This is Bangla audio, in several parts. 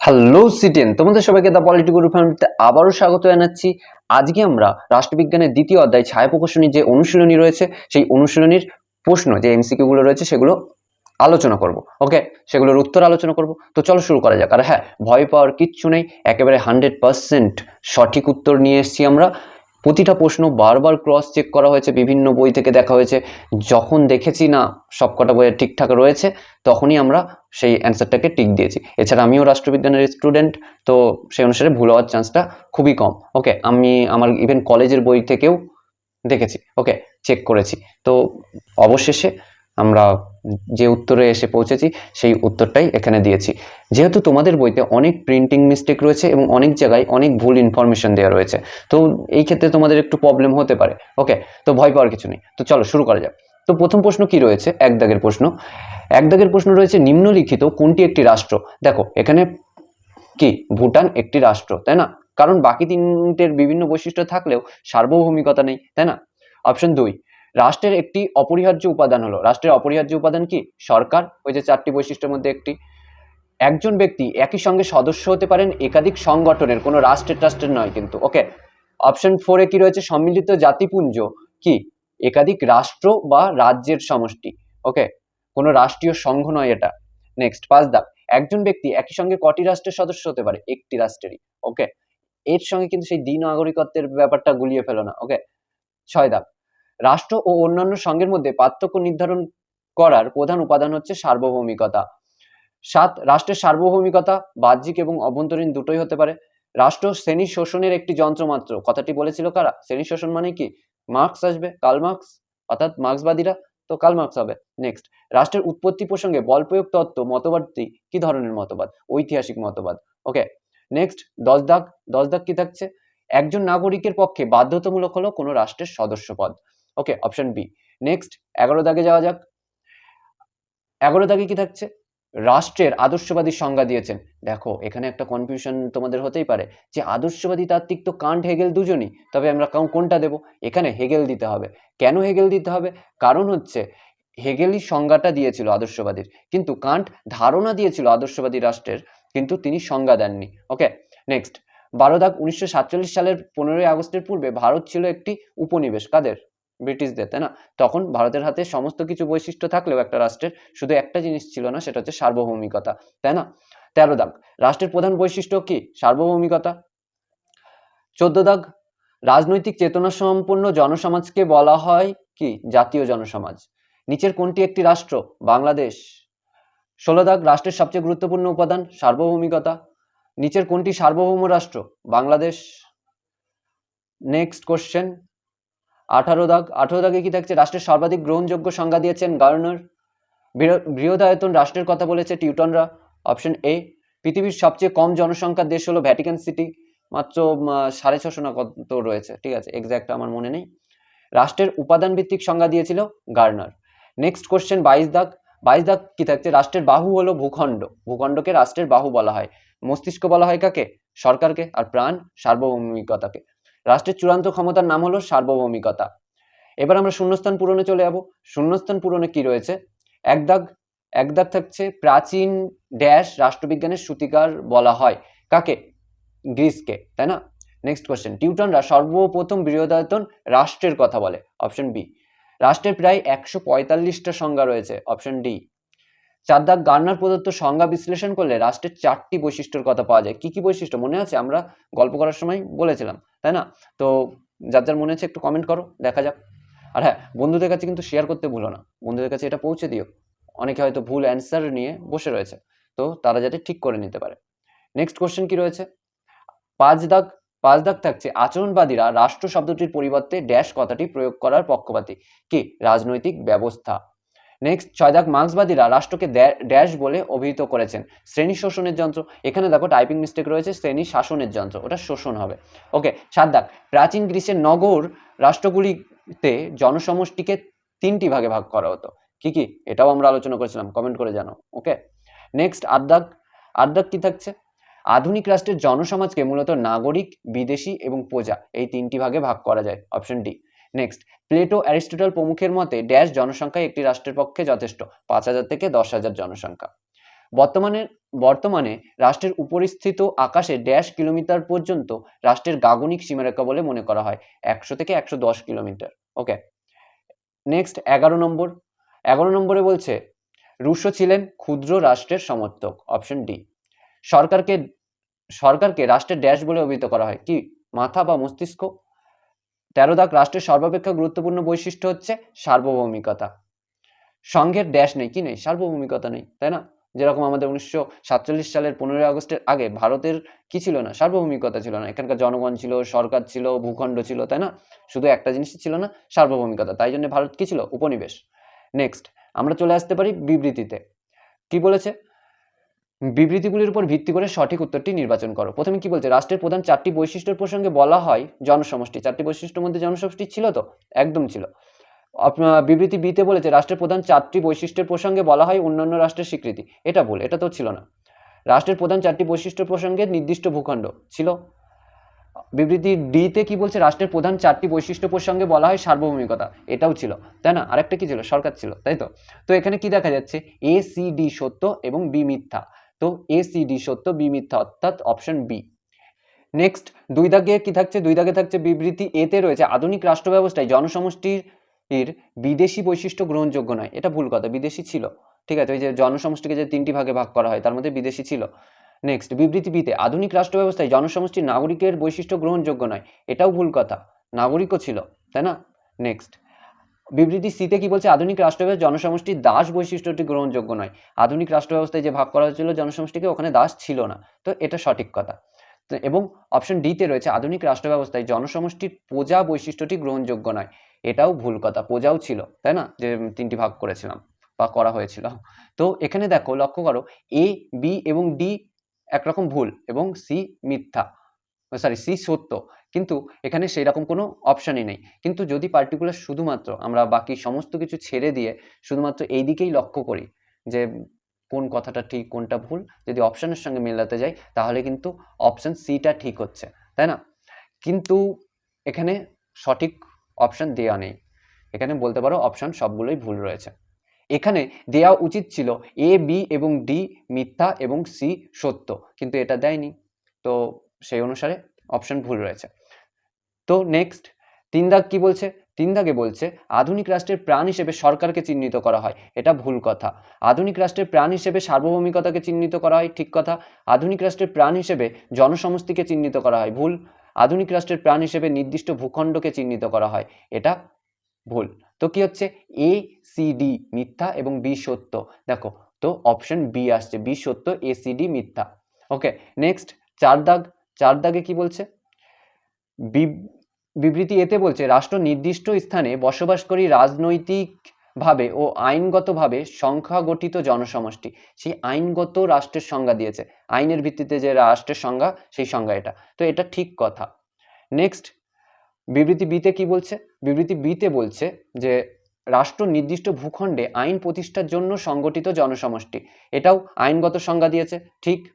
হ্যালো সিটেন তোমাদের সবাইকে দ্য পলিটিক গ্রুপ ফ্যামিলিতে আবারও স্বাগত জানাচ্ছি। আজকে আমরা রাষ্ট্রবিজ্ঞানের দ্বিতীয় অধ্যায় ছায়া প্রকাশনীর যে অনুশীলনী রয়েছে, সেই অনুশীলনীর প্রশ্ন যে এমসিকিউ গুলো রয়েছে, সেগুলো আলোচনা করব। ওকে সেগুলোর উত্তর আলোচনা করব। তো চলো শুরু করা যাক। আর হ্যাঁ ভয় পাওয়ার কিচ্ছু নেই। একেবারে হান্ড্রেড পার্সেন্ট সঠিক উত্তর নিয়ে এসেছি আমরা। প্রতিটা প্রশ্ন বারবার ক্রস চেক করা হয়েছে, বিভিন্ন বই থেকে দেখা হয়েছে। যখন দেখেছি না সবকটা বইয়ের ঠিকঠাক রয়েছে, তখনই আমরা সেই অ্যান্সারটাকে টিক দিয়েছি। এছাড়া আমিও রাষ্ট্রবিজ্ঞানের স্টুডেন্ট তো সেই অনুসারে ভুল হওয়ার চান্সটা খুবই কম। ওকে আমি আমার ইভেন কলেজের বই থেকেও দেখেছি। ওকে চেক করেছি। তো অবশেষে আমরা যে উত্তরে এসে পৌঁছেছি, সেই উত্তরটাই এখানে দিয়েছি। যেহেতু তোমাদের বইতে অনেক প্রিন্টিং মিস্টেক রয়েছে এবং অনেক জায়গায় অনেক ভুল ইনফরমেশন দেওয়া রয়েছে, তো এই ক্ষেত্রে তোমাদের একটু প্রবলেম হতে পারে। ওকে তো ভয় পাওয়ার কিছু নেই। তো চলো শুরু করা যাক। তো প্রথম প্রশ্ন কি রয়েছে? এক দাগের প্রশ্ন। এক দাগের প্রশ্ন রয়েছে, নিম্নলিখিত কোনটি একটি রাষ্ট্র? দেখো, এখানে কি? ভুটান একটি রাষ্ট্র, তাই না? কারণ বাকি তিনটের বিভিন্ন বৈশিষ্ট্য থাকলেও সার্বভৌমিকতা নেই, তাই না? অপশন দুই, রাষ্ট্রের একটি অপরিহার্য উপাদান হলো। রাষ্ট্রের অপরিহার্য উপাদান কি? সরকার, ওই যে চারটি বৈশিষ্ট্যের মধ্যে একটি। একজন ব্যক্তি একই সঙ্গে সদস্য হতে পারেন একাধিক সংগঠনের, কোনো রাষ্ট্রের ট্রাস্টের নয় কিন্তু। ওকে অপশন ফোরে কি রয়েছে? সম্মিলিত জাতিপুঞ্জ কি? একাধিক রাষ্ট্র বা রাজ্যের সমষ্টি। ওকে কোনো রাষ্ট্রীয় সংঘ নয় এটা। নেক্সট পাঁচ দাগ একজন ব্যক্তি একই সঙ্গে কটি রাষ্ট্রের সদস্য হতে পারে? একটি রাষ্ট্রেরই ওকে এর সঙ্গে কিন্তু সেই দ্বি নাগরিকত্বের ব্যাপারটা গুলিয়ে ফেলো না ওকে ছয় দাগ রাষ্ট্র ও অন্যান্য সংঘের মধ্যে পার্থক্য নির্ধারণ করার প্রধান উপাদান হচ্ছে সার্বভৌমিকতা। সাত, রাষ্ট্রের সার্বভৌমিকতা, বাহ্যিক এবং অভ্যন্তরীণ দুটোই হতে পারে। রাষ্ট্র শ্রেণি শোষণের একটি যন্ত্র মাত্র, কথাটি বলেছিল কারা? শ্রেণি শোষণ মানে কি? মার্কস আসবে কাল মার্কস, অর্থাৎ মার্ক্সবাদীরা। তো কাল মার্কস হবে। নেক্সট রাষ্ট্রের উৎপত্তি প্রসঙ্গে বল প্রয়োগ তত্ত্ব মতবাদটি কি? ধরনের মতবাদ? ঐতিহাসিক মতবাদ। ওকে নেক্সট দশ দাগ দশ দাগ কি থাকছে? একজন নাগরিকের পক্ষে বাধ্যতামূলক হলো কোনো রাষ্ট্রের সদস্য পদ ওকে অপশন বি নেক্সট এগারো দাগে যাওয়া যাক। এগারো দাগে কি থাকছে? রাষ্ট্রের আদর্শবাদী সংজ্ঞা দিয়েছেন। দেখো, এখানে একটা কনফিউশন তোমাদের হতেই পারে যে আদর্শবাদী তাত্ত্বিক তো কান্ট, হেগেল দুজনই, তবে আমরা কোনটা দেব? এখানে হেগেল দিতে হবে। কেন হেগেল দিতে হবে? কারণ হচ্ছে হেগেলই সংজ্ঞাটা দিয়েছিল আদর্শবাদীর। কিন্তু কান্ট ধারণা দিয়েছিল আদর্শবাদী রাষ্ট্রের, কিন্তু তিনি সংজ্ঞা দেননি। ওকে নেক্সট বারো দাগ উনিশশো সাতচল্লিশ সালের পনেরোই আগস্টের পূর্বে ভারত ছিল একটি উপনিবেশ। কাদের? ব্রিটিশদের তাই না? তখন ভারতের হাতে সমস্ত কিছু বৈশিষ্ট্য থাকলেও একটা রাষ্ট্রের শুধু একটা জিনিস ছিল না, সেটা হচ্ছে সার্বভৌমিকতা, তাই না? তেরো দাগ, রাষ্ট্রের প্রধান বৈশিষ্ট্য কি? সার্বভৌমিকতা। চোদ্দ দাগ, রাজনৈতিক চেতনা সম্পন্ন জনসমাজকে বলা হয় কি? জাতীয় জনসমাজ। নিচের কোনটি একটি রাষ্ট্র? বাংলাদেশ। ষোলো দাগ, রাষ্ট্রের সবচেয়ে গুরুত্বপূর্ণ উপাদান, সার্বভৌমিকতা। নিচের কোনটি সার্বভৌম রাষ্ট্র? বাংলাদেশ। নেক্সট কোশ্চেন আঠারো দাগ, আঠারো দাগে কি থাকছে? রাষ্ট্রের সর্বাধিক গ্রহণযোগ্য সংজ্ঞা দিয়েছেন গার্নার। বৃহদায়তন রাষ্ট্রের কথা বলেছে টিউটনরা। অপশন এ, পৃথিবীর সবচেয়ে কম জনসংখ্যার দেশ হলো ভ্যাটিকান সিটি। মাত্র সাড়ে ছশো না কত রয়েছে। ঠিক আছে এক্স্যাক্ট আমার মনে নেই। রাষ্ট্রের উপাদান ভিত্তিক সংজ্ঞা দিয়েছিল গার্নার। নেক্সট কোশ্চেন বাইশ দাগ। বাইশ দাগ কি থাকছে? রাষ্ট্রের বাহু হলো ভূখণ্ড। ভূখণ্ডকে রাষ্ট্রের বাহু বলা হয়। মস্তিষ্ক বলা হয় কাকে? সরকারকে। আর প্রাণ সার্বভৌমিকতাকে। রাষ্ট্রের চূড়ান্ত ক্ষমতার নাম হলো সার্বভৌমিকতা। এবার আমরা শূন্যস্থান পূরণে চলে যাব। শূন্যস্থান পূরণে কি রয়েছে? এক দাগ এক দাগ থাকছে প্রাচীন ড্যাশ রাষ্ট্রবিজ্ঞানের সূতিকার বলা হয়। কাকে? গ্রিসকে, তাই না? নেক্সট কোয়েশ্চেন টিউটনরা সর্বপ্রথম বৃহদায়তন রাষ্ট্রের কথা বলে, অপশন বি রাষ্ট্রের প্রায় একশো পঁয়তাল্লিশটা সংজ্ঞা রয়েছে, অপশন ডি চার দাগ গার্নার প্রদত্ত সংজ্ঞা বিশ্লেষণ করলে রাষ্ট্রের চারটি বৈশিষ্ট্যের কথা পাওয়া যায়। কি কি বৈশিষ্ট্য? মনে আছে? আমরা গল্প করার সময় বলেছিলাম, তাই না? তো যার যার মনে আছে একটু কমেন্ট করো, দেখা যাক। আর হ্যাঁ বন্ধুদের কাছে কিন্তু শেয়ার করতে ভুলো না। বন্ধুদের কাছে এটা পৌঁছে দিও। অনেকে হয়তো ভুল অ্যান্সার নিয়ে বসে রয়েছে। তো তারা যাতে ঠিক করে নিতে পারে। নেক্সট কোশ্চেন কি রয়েছে? পাঁচ দাগ পাঁচ দাগ থাকছে আচরণবাদীরা রাষ্ট্র শব্দটির পরিবর্তে ড্যাশ কথাটি প্রয়োগ করার পক্ষপাতী। কি? রাজনৈতিক ব্যবস্থা। নেক্সট ছয় দাগ মার্ক্সবাদীরা রাষ্ট্রকে ড্যাশ বলে অভিহিত করেছেন। শ্রেণি শোষণের যন্ত্র, এখানে দেখো টাইপিং মিস্টেক রয়েছে, শ্রেণি শাসনের যন্ত্র, ওটা শোষণ হবে। ওকে সাত দাগ, প্রাচীন গ্রিসের নগর রাষ্ট্রগুলিতে জনসমষ্টিকে তিনটি ভাগে ভাগ করা হতো। কি কি? এটাও আমরা আলোচনা করেছিলাম কমেন্ট করে জানো ওকে নেক্সট আট দাগ কি থাকছে? আধুনিক রাষ্ট্রের জনসমাজকে মূলত নাগরিক, বিদেশি এবং প্রজা, এই তিনটি ভাগে ভাগ করা যায় option D next Plato Aristotle প্রমুখের মতে ড্যাশ জনসংখ্যা একটি রাষ্ট্রের পক্ষে যথেষ্ট, পাঁচ হাজার থেকে দশ হাজার জনসংখ্যা। বর্তমানে বর্তমানে রাষ্ট্রের উপরিস্থিত আকাশে ড্যাশ কিলোমিটার পর্যন্ত রাষ্ট্রের গাগনিক সীমারেখা বলে মনে করা হয়, একশো থেকে একশো দশ কিলোমিটার ওকে নেক্সট এগারো নম্বর, এগারো নম্বরে বলছে, রুশো ছিলেন ক্ষুদ্র রাষ্ট্রের সমর্থক অপশন ডি সরকারকে সরকারকে রাষ্ট্রের ড্যাশ বলে অভিহিত করা হয়, কি? মাথা বা মস্তিষ্ক? তেরো দাগ রাষ্ট্রের সর্বাপেক্ষা গুরুত্বপূর্ণ বৈশিষ্ট্য হচ্ছে সার্বভৌমিকতা। সংঘের ড্যাশ নেই, কি নেই? সার্বভৌমিকতা নেই, তাই না? যেরকম আমাদের উনিশশো সাতচল্লিশ সালের পনেরোই আগস্টের আগে ভারতের কি ছিল না? সার্বভৌমিকতা ছিল না। এখানকার জনগণ ছিল, সরকার ছিল, ভূখণ্ড ছিল, তাই না? শুধু একটা জিনিসই ছিল না, সার্বভৌমিকতা। তাই জন্য ভারত কি ছিল? উপনিবেশ। নেক্সট আমরা চলে আসতে পারি বিবৃতিতে। কি বলেছে? বিবৃতিগুলির উপর ভিত্তি করে সঠিক উত্তরটি নির্বাচন করো। প্রথমে কি বলছে? রাষ্ট্রের প্রধান চারটি বৈশিষ্ট্যের প্রসঙ্গে বলা হয় জনসমষ্টি। চারটি বৈশিষ্ট্যের মধ্যে জনসমষ্টি ছিল তো? একদম ছিল। বিবৃতি বিতে বলেছে, রাষ্ট্রের প্রধান চারটি বৈশিষ্ট্যের প্রসঙ্গে বলা হয় অন্যান্য রাষ্ট্রের স্বীকৃতি। এটা ভুল, এটা তো ছিল না। রাষ্ট্রের প্রধান চারটি বৈশিষ্ট্য প্রসঙ্গে নির্দিষ্ট ভূখণ্ড ছিল। বিবৃতি ডিতে কি বলছে? রাষ্ট্রের প্রধান চারটি বৈশিষ্ট্য প্রসঙ্গে বলা হয় সার্বভৌমিকতা। এটাও ছিল। তাই না? আরেকটা কি ছিল? সরকার ছিল। তাই তো? তো এখানে কি দেখা যাচ্ছে? এ, সি, ডি সত্য এবং বি মিথ্যা। তো এ সি ডি সত্য বি মিথ্যা অর্থাৎ অপশন বি নেক্সট দুই দাগে কি থাকছে? দুই দাগে থাকছে বিবৃতি এতে রয়েছে, আধুনিক রাষ্ট্র ব্যবস্থায় জনসমষ্টির এর বিদেশি বৈশিষ্ট্য গ্রহণযোগ্য নয়। এটা ভুল কথা, বিদেশি ছিল। ঠিক আছে, ওই যে জনসমষ্টিকে যে তিনটি ভাগে ভাগ করা হয়, তার মধ্যে বিদেশি ছিল। নেক্সট বিবৃতি বিতে আধুনিক রাষ্ট্র ব্যবস্থায় জনসমষ্টির নাগরিকের বৈশিষ্ট্য গ্রহণযোগ্য নয়। এটাও ভুল কথা, নাগরিকও ছিল, তাই না? নেক্সট বিবৃতি সিতে কি বলছে? আধুনিক রাষ্ট্র জনসমষ্টির দাস বৈশিষ্ট্যটি গ্রহণযোগ্য নয়। আধুনিক রাষ্ট্র ব্যবস্থায় যে ভাগ করা হয়েছিল, জনসমষ্টিকে ওখানে দাস ছিল না। তো এটা সঠিক কথা। এবং অপশন ডিতে রয়েছে, আধুনিক রাষ্ট্র ব্যবস্থায় জনসমষ্টির প্রজা বৈশিষ্ট্যটি গ্রহণযোগ্য নয়। এটাও ভুল কথা, প্রজাও ছিল, তাই না? যে তিনটি ভাগ করেছিলাম বা করা হয়েছিল। তো এখানে দেখো, লক্ষ্য করো এ বি এবং ডি একরকম ভুল এবং সি মিথ্যা সরি সি সত্য। কিন্তু এখানে সেই রকম কোনো অপশানই নেই। কিন্তু যদি পার্টিকুলার শুধুমাত্র আমরা বাকি সমস্ত কিছু ছেড়ে দিয়ে শুধুমাত্র এই দিকেই লক্ষ্য করি যে কোন কথাটা ঠিক, কোনটা ভুল, যদি অপশানের সঙ্গে মেলাতে যাই, তাহলে কিন্তু অপশান সিটা ঠিক হচ্ছে, তাই না? কিন্তু এখানে সঠিক অপশান দেওয়া নেই। এখানে বলতে পারো অপশান সবগুলোই ভুল রয়েছে। এখানে দেওয়া উচিত ছিল এ বি এবং ডি মিথ্যা এবং সি সত্য, কিন্তু এটা দেয়নি। তো সেই অনুসারে অপশান ভুল রয়েছে। তো নেক্সট তিন দাগ কি বলছে? তিন দাগে বলছে, আধুনিক রাষ্ট্রের প্রাণ হিসেবে সরকারকে চিহ্নিত করা হয়। এটা ভুল কথা। আধুনিক রাষ্ট্রের প্রাণ হিসেবে সার্বভৌমিকতাকে চিহ্নিত করা হয়, ঠিক কথা। আধুনিক রাষ্ট্রের প্রাণ হিসেবে জনসমষ্টিকে চিহ্নিত করা হয়, ভুল। আধুনিক রাষ্ট্রের প্রাণ হিসেবে নির্দিষ্ট ভূখণ্ডকে চিহ্নিত করা হয়, এটা ভুল। তো কি হচ্ছে? এ সি ডি মিথ্যা এবং বি সত্য। দেখো, তো অপশন বি আসছে। বি সত্য এ সি ডি মিথ্যা। ওকে নেক্সট চার দাগ চার দাগে কি বলছে? বিবৃতি এতে বলছে, রাষ্ট্র নির্দিষ্ট স্থানে বসবাসকারী রাজনৈতিকভাবে ও আইনগতভাবে সংখ্যাগঠিত জনসমষ্টি। সেই আইনগত রাষ্ট্রের সংজ্ঞা দিয়েছে। আইনের ভিত্তিতে যে রাষ্ট্রের সংজ্ঞা, সেই সংজ্ঞা এটা। তো এটা ঠিক কথা। নেক্সট বিবৃতি বিতে কি বলছে? বিবৃতি বিতে বলছে যে, রাষ্ট্র নির্দিষ্ট ভূখণ্ডে আইন প্রতিষ্ঠার জন্য সংগঠিত জনসমষ্টি। এটাও আইনগত সংজ্ঞা দিয়েছে। ঠিক।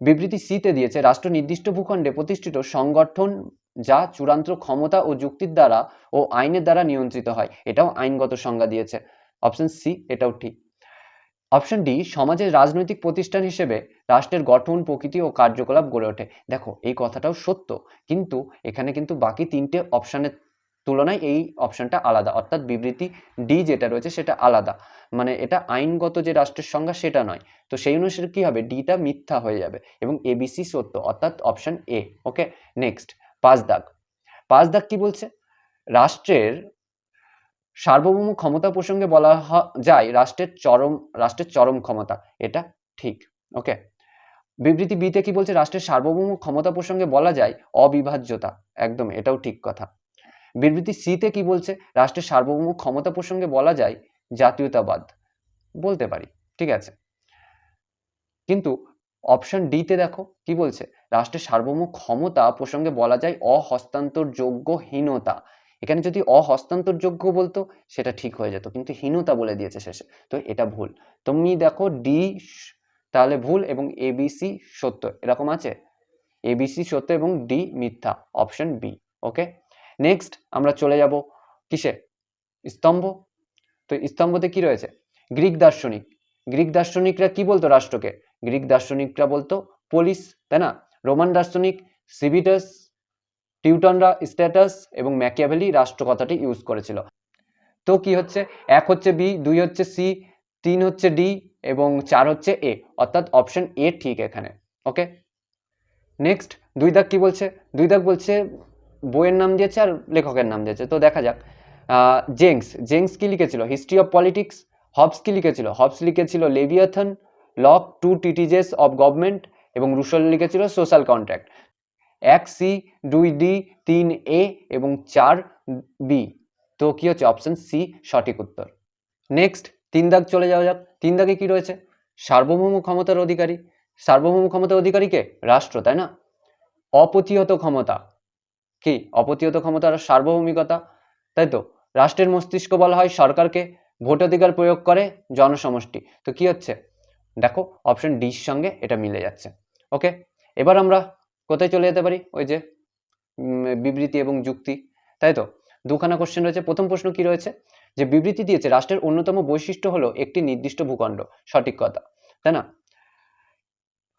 বিবৃতি সিতে দিয়েছে, রাষ্ট্র নির্দিষ্ট ভূখণ্ডে প্রতিষ্ঠিত সংগঠন যা চূড়ান্ত ক্ষমতা ও যুক্তির দ্বারা ও আইনের দ্বারা নিয়ন্ত্রিত হয়। এটাও আইনগত সংজ্ঞা দিয়েছে। অপশন সি, এটাও ঠিক। অপশন ডি, সমাজের রাজনৈতিক প্রতিষ্ঠান হিসেবে রাষ্ট্রের গঠন, প্রকৃতি ও কার্যকলাপ গড়ে ওঠে। দেখো, এই কথাটাও সত্য। কিন্তু এখানে কিন্তু বাকি তিনটে অপশানের তুলনায় এই অপশনটা আলাদা। অর্থাৎ বিবৃতি ডি যেটা রয়েছে সেটা আলাদা। মানে এটা আইনগত যে রাষ্ট্রের সংজ্ঞা সেটা নয়। তো সেই অনুসারে কি হবে? ডিটা মিথ্যা হয়ে যাবে এবং এবিসি সত্য। অর্থাৎ অপশন এ। Okay, next. পাঁচ দাগ পাঁচ দাগ কি বলছে? রাষ্ট্রের সার্বভৌম ক্ষমতা প্রসঙ্গে বলা যায় রাষ্ট্রের চরম রাষ্ট্রের চরম ক্ষমতা। এটা ঠিক, ওকে? বিবৃতি বিতে কি বলছে? রাষ্ট্রের সার্বভৌম ক্ষমতা প্রসঙ্গে বলা যায় অবিভাজ্যতা। একদম, এটাও ঠিক কথা। বিবৃতি সিতে কি বলছে? রাষ্ট্রের সার্বভৌম ক্ষমতা প্রসঙ্গে বলা যায় জাতীয়তাবাদ। বলতে পারি, ঠিক আছে? কিন্তু অপশন ডিতে দেখো, কি বলছে? রাষ্ট্রের সার্বভৌম ক্ষমতা প্রসঙ্গে বলা যায় অহস্তান্তরযোগ্যহীনতা। এখানে যদি অহস্তান্তরযোগ্য বলতো, সেটা ঠিক হয়ে যেত, কিন্তু হীনতা বলে দিয়েছে শেষে। তো এটা ভুল। তুমি দেখো ডি তাহলে ভুল এবং এবিসি সত্য। এরকম আছে? এবিসি সত্য এবং ডি মিথ্যা। অপশন বি ওকে নেক্সট আমরা চলে যাব কিসে? স্তম্ভ। তো স্তম্ভতে কি রয়েছে? গ্রিক দার্শনিক। গ্রিক দার্শনিকরা কি বলতো রাষ্ট্রকে? গ্রিক দার্শনিকরা বলতো, পোলিস, তাই না? রোমান দার্শনিক সিভিটাস, টিউটনরা স্ট্যাটাস এবং ম্যাকিয়াভেলি রাষ্ট্র কথাটি ইউজ করেছিল। তো কি হচ্ছে? এক হচ্ছে বি, দুই হচ্ছে সি, তিন হচ্ছে ডি এবং চার হচ্ছে এ। অর্থাৎ অপশন এ ঠিক এখানে, ওকে? নেক্সট, দুই দাগ কি বলছে? দুই দাগ বলছে বইয়ের নাম দিয়েছে আর লেখকের নাম দিয়েছে। তো দেখা যাক। জেংস জেংস কি লিখেছিল? হিস্ট্রি অফ পলিটিক্স, হবস কি লিখেছিল? হবস লিখেছিল Leviathan Locke two treatises of government এবং রুশল লিখেছিল সোশ্যাল কন্ট্রাক্ট। এক সি, দুই ডি, তিন এ এবং চার বি। তো কি হচ্ছে? অপশন সি, সঠিক উত্তর। নেক্সট, তিন দাগ চলে যাওয়া যাক। তিন দাগে কি রয়েছে? সার্বভৌম ক্ষমতার অধিকারী। সার্বভৌম ক্ষমতার অধিকারী কে? রাষ্ট্র, তাই না? অপ্রতিহত ক্ষমতা। কি? অপ্রতিহত ক্ষমতা আর সার্বভৌমিকতা। তাই তো? রাষ্ট্রের মস্তিষ্ক বলা হয় সরকারকে। ভোটাধিকার প্রয়োগ করে জনসমষ্টি। তো কি হচ্ছে? দেখো অপশন ডির সঙ্গে এটা মিলে যাচ্ছে। ওকে এবার আমরা কোথায় চলে যেতে পারি? ওই যে বিবৃতি এবং যুক্তি। তাই তো? দুখানা কোশ্চেন রয়েছে। প্রথম প্রশ্ন কি রয়েছে? যে বিবৃতি দিয়েছে, রাষ্ট্রের অন্যতম বৈশিষ্ট্য হলো একটি নির্দিষ্ট ভূখণ্ড, সঠিক কথা। তাই না?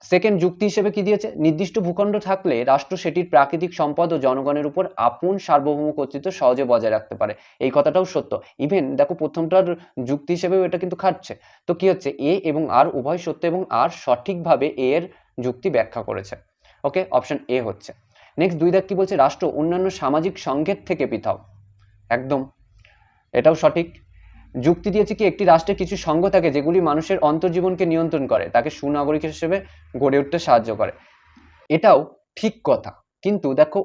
সেকেন্ড যুক্তি হিসেবে কি দিয়েছে? নির্দিষ্ট ভূখণ্ড থাকলে রাষ্ট্র সেটির প্রাকৃতিক সম্পদ ও জনগণের উপর আপন সার্বভৌম কর্তৃত্ব সহজে বজায় রাখতে পারে। এই কথাটাও সত্য। ইভেন দেখো প্রথমটার যুক্তি হিসেবেও এটা কিন্তু খাটছে। তো কি হচ্ছে? এ এবং আর উভয় সত্য এবং আর সঠিকভাবে এ এর যুক্তি ব্যাখ্যা করেছে। ওকে অপশন এ হচ্ছে। নেক্সট দুই দাগ কি বলছে? রাষ্ট্র অন্যান্য সামাজিক সংঘের থেকে পৃথক। একদম। এটাও সঠিক। যুক্তি দিয়েছে কি একটি রাষ্ট্রের কিছু সংঘ থাকে যেগুলি মানুষের অন্তর্জীবনকে নিয়ন্ত্রণ করে, তাকে সুনাগরিক হিসেবে গড়ে উঠতে সাহায্য করে। এটাও ঠিক কথা। কিন্তু দেখো,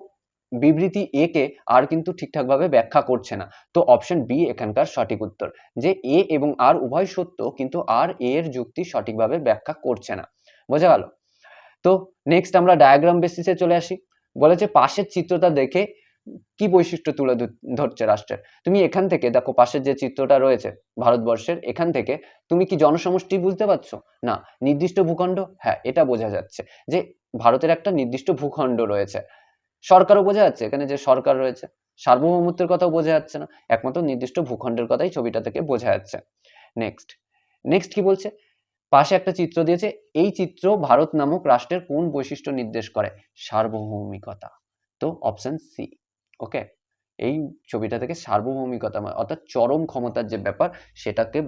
বিবৃতি এ কে আর কিন্তু ঠিকঠাকভাবে ব্যাখ্যা করছে না। তো অপশন বি এখানকার সঠিক উত্তর, যে এ এবং আর উভয় সত্য, কিন্তু আর এ এর যুক্তি সঠিকভাবে ব্যাখ্যা করছে না। বোঝা গেল? তো নেক্সট আমরা ডায়াগ্রাম বেসিসে চলে আসি। বলেছে পাশের চিত্রটা দেখে কি বৈশিষ্ট্য তুলে ধরছে রাষ্ট্রের? তুমি এখান থেকে, দেখো পাশের যে চিত্রটা রয়েছে, ভারতবর্ষের, এখান থেকে তুমি কি জনসমষ্টি বুঝতে পারছ? না, নির্দিষ্ট ভূখণ্ড? হ্যাঁ এটা বোঝা যাচ্ছে যে ভারতের একটা নির্দিষ্ট ভূখণ্ড রয়েছে। সরকারও বোঝা যাচ্ছে, এখানে যে সরকার রয়েছে, সার্বভৌমত্বের কথাও বোঝা যাচ্ছে না, একমাত্র নির্দিষ্ট ভূখণ্ডের কথাই ছবিটা থেকে বোঝা যাচ্ছে। নেক্সট নেক্সট কি বলছে? পাশে একটা চিত্র দিয়েছে, এই চিত্র ভারত নামক রাষ্ট্রের কোন বৈশিষ্ট্য নির্দেশ করে? সার্বভৌমিকতা। তো অপশন সি ওকে এই ছবিটা থেকে সার্বভৌমিকতা অর্থাৎ চরম ক্ষমতার যে ব্যাপার সেটাকে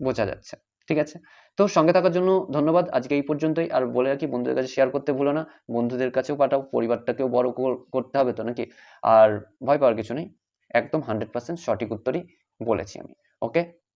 বোঝা যাচ্ছে। ঠিক আছে? তো সঙ্গে থাকার জন্য ধন্যবাদ। আজকে এই পর্যন্তই। আর বলে রাখি, বন্ধুদের কাছে শেয়ার করতে ভুলো না। বন্ধুদের কাছেও পাঠাও, পরিবারটাকেও বড় করতে হবে তো নাকি? আর ভয় পাওয়ার কিছু নেই। একদম হান্ড্রেড পার্সেন্ট সঠিক উত্তরই বলেছি আমি। ওকে